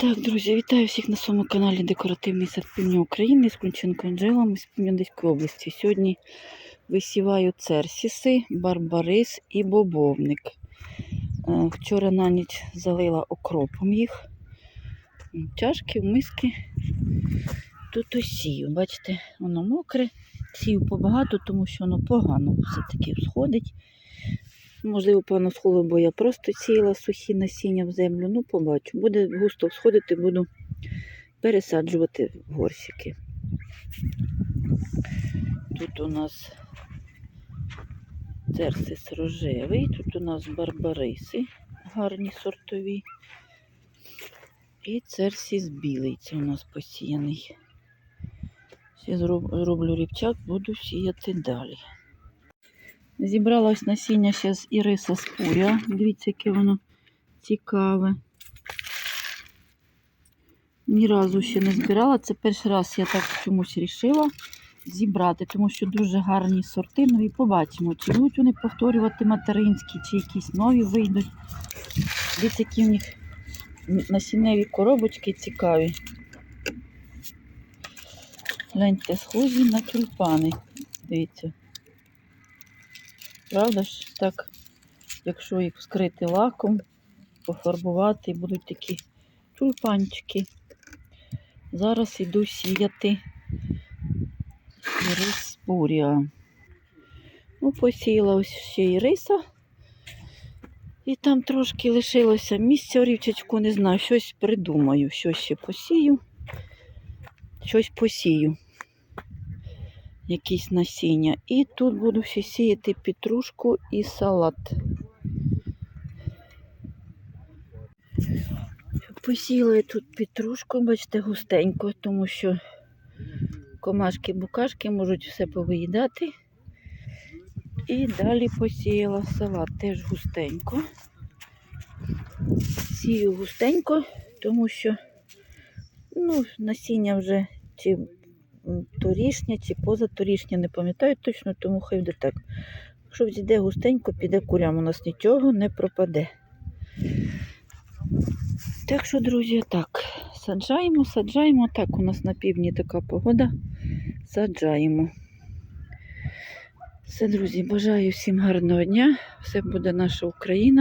Так, друзі, вітаю всіх на своєму каналі Декоративний сад Півдня України з Кунченко Анджелом з Південської області. Сьогодні висіваю церсіси, барбарис і бобовник. Е, Вчора на ніч залила окропом їх. Чашки, миски. Тут ось сію. Бачите, воно мокре. Сію побагато, тому що воно погано все-таки всходить. Можливо, погано схоло, бо я просто сіяла сухі насіння в землю. Ну, побачу. Буде густо всходити, буду пересаджувати горщики. Тут у нас церсис рожевий, тут у нас барбариси гарні сортові. І церсіс білий, це у нас посіяний. Зроб- зроблю рівчак, буду сіяти далі. Зібрала ось насіння ще з іриса спуря. Дивіться, яке воно цікаве. Ні разу ще не збирала. Це перший раз я так чомусь рішила зібрати, тому що дуже гарні сорти. Ну і побачимо, чи будуть вони повторювати материнські, чи якісь нові вийдуть. Дивіться, які в них насінневі коробочки цікаві. Гляньте, схожі на тюльпани. Дивіться. Правда ж, так, якщо їх вскрити лаком, пофарбувати, будуть такі тюльпанчики. Зараз іду сіяти рис буря. Ну, посіяла ось ще і риса. І там трошки лишилося місця рівчачку, не знаю, щось придумаю, щось ще посію. Щось посію. Якісь насіння. І тут буду ще сіяти петрушку і салат. Посіяла я тут петрушку, бачите, густенько, тому що комашки-букашки можуть все повиїдати. І далі посіяла салат теж густенько. Сію густенько, тому що ну, насіння вже чи м, торішнє, чи позаторішнє, не пам'ятаю точно, тому хай буде так. Якщо взійде густенько, піде курям, у нас нічого не пропаде. Так що, друзі, так, саджаємо, саджаємо. Так, у нас на півдні така погода. Саджаємо. Все, друзі, бажаю всім гарного дня. Все буде наша Україна.